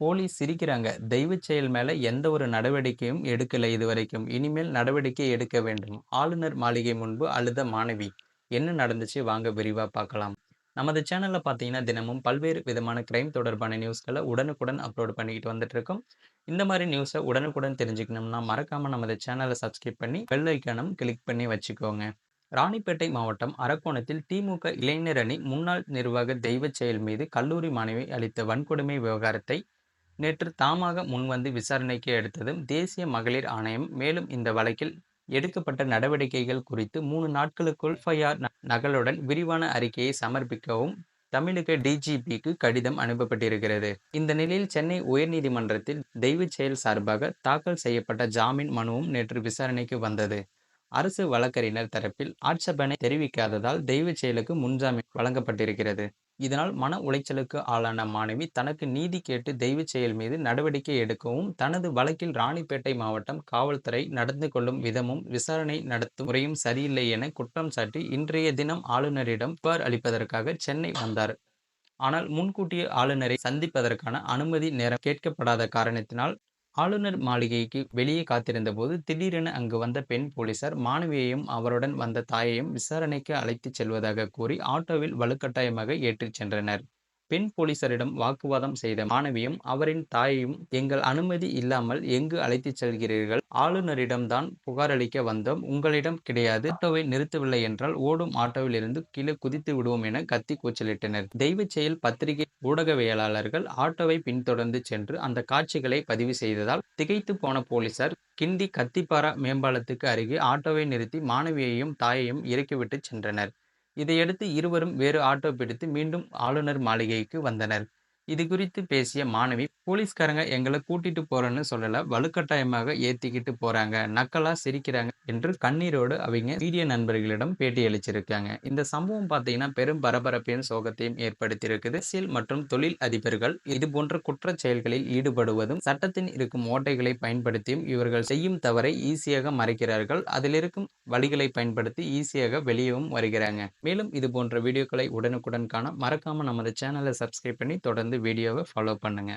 Police சிரிக்கிறாங்க. தெய்வச் செயல் மேல எந்த ஒரு நடவடிக்கையும் எடுக்கல இதுவரைக்கும். இனிமேல் நடவடிக்கை எடுக்க வேண்டும். ஆளுநர் மாளிகை முன்பு அழுத மாணவி. என்ன நடந்துச்சு வாங்க விரிவா பார்க்கலாம். நமது சேனலில் பார்த்தீங்கன்னா, தினமும் பல்வேறு விதமான கிரைம் தொடர்பான நியூஸ்களை உடனுக்குடன் அப்லோட் பண்ணிக்கிட்டு வந்துட்டு இருக்கோம். இந்த மாதிரி நியூஸை உடனுக்குடன் தெரிஞ்சுக்கணும்னா, மறக்காம நமது சேனலை சப்ஸ்கிரைப் பண்ணி பெல் கிளிக் பண்ணி வச்சுக்கோங்க. ராணிப்பேட்டை மாவட்டம் அரக்கோணத்தில் திமுக இளைஞர் அணி முன்னாள் நிர்வாக தெய்வச் செயல் மீது கல்லூரி மாணவி அளித்த வன்கொடுமை விவகாரத்தை நேற்று தாமாக முன்வந்து விசாரணைக்கு எடுத்ததும் தேசிய மகளிர் ஆணையம் மேலும் இந்த வழக்கில் எடுக்கப்பட்ட நடவடிக்கைகள் குறித்து மூணு நாட்களுக்குள் எஃப்ஐஆர் நகலுடன் விரிவான அறிக்கையை சமர்ப்பிக்கவும் தமிழக டிஜிபிக்கு கடிதம் அனுப்பப்பட்டிருக்கிறது. இந்த நிலையில் சென்னை உயர்நீதிமன்றத்தில் தெய்வச் செயல் சார்பாக தாக்கல் செய்யப்பட்ட ஜாமீன் மனுவும் நேற்று விசாரணைக்கு வந்தது. அரசு வழக்கறிஞர் தரப்பில் ஆட்சேபனை தெரிவிக்காததால் தெய்வச் செயலுக்கு முன்ஜாமீன் வழங்கப்பட்டிருக்கிறது. இதனால் மன உளைச்சலுக்கு ஆளான மாணவி தனக்கு நீதி கேட்டு தெய்வச் செயல் மீது நடவடிக்கை எடுக்கவும் தனது வழக்கில் ராணிப்பேட்டை மாவட்டம் காவல்துறை நடந்து கொள்ளும் விதமும் விசாரணை நடத்தும் முறையும் சரியில்லை என குற்றம் சாட்டி இன்றைய தினம் ஆளுநரிடம் புகார் அளிப்பதற்காக சென்னை வந்தார். ஆனால் முன்கூட்டியே ஆளுநரை சந்திப்பதற்கான அனுமதி நேரம் கேட்கப்படாத காரணத்தினால் ஆளுநர் மாளிகைக்கு வெளியே காத்திருந்தபோது திடீரென அங்கு வந்த பெண் போலீசார் மாணவியையும் அவருடன் வந்த தாயையும் விசாரணைக்கு அழைத்துச் செல்வதாக கூறி ஆட்டோவில் வலுக்கட்டாயமாக ஏற்றிச் சென்றனர். பெண் போலீசாரிடம் வாக்குவாதம் செய்த மாணவியும் அவரின் தாயையும் எங்கள் அனுமதி இல்லாமல் எங்கு அழைத்துச் செல்கிறீர்கள்? ஆளுநரிடம் தான் புகாரளிக்க வந்தோம். உங்களிடம் கிடையாது. ஆட்டோவை நிறுத்தவில்லை என்றால் ஓடும் ஆட்டோவில் இருந்து கீழே குதித்து விடுவோம் என கத்தி கூச்சலிட்டனர். தெய்வ செயல் பத்திரிகை ஊடகவியலாளர்கள் ஆட்டோவை பின்தொடர்ந்து சென்று அந்த காட்சிகளை பதிவு செய்ததால் திகைத்து போன போலீசார் கிண்டி கத்திப்பாரா மேம்பாலத்துக்கு அருகே ஆட்டோவை நிறுத்தி மாணவியையும் தாயையும் இறக்கிவிட்டு சென்றனர். இதையடுத்து இருவரும் வேறு ஆட்டோ பிடித்து மீண்டும் ஆளுநர் மாளிகைக்கு வந்தனர். இது குறித்து பேசிய மாணவி போலீஸ்காரங்க எங்களை கூட்டிட்டு போறேன்னு சொல்லல வலுக்கட்டாயமாக ஏத்திக்கிட்டு போறாங்க. நக்கலா சிரிக்கிறாங்க என்று கண்ணீரோடு அவங்க வீடிய நண்பர்களிடம் பேட்டியளிச்சிருக்காங்க. இந்த சம்பவம் பார்த்தீங்கன்னா பெரும் பரபரப்பையும் சோகத்தையும் ஏற்படுத்தியிருக்குது. அரசியல் மற்றும் தொழில் அதிபர்கள் இதுபோன்ற குற்ற செயல்களில் ஈடுபடுவதும் சட்டத்தின் இருக்கும் ஓட்டைகளை பயன்படுத்தியும் இவர்கள் செய்யும் தவறை ஈஸியாக மறைக்கிறார்கள். அதில் இருக்கும் வழிகளை பயன்படுத்தி ஈஸியாக வெளியவும் வருகிறாங்க. மேலும் இது போன்ற வீடியோக்களை உடனுக்குடன் காண மறக்காம நமது சேனலை சப்ஸ்கிரைப் பண்ணி தொடர்ந்து வீடியோவை ஃபாலோ பண்ணுங்கள்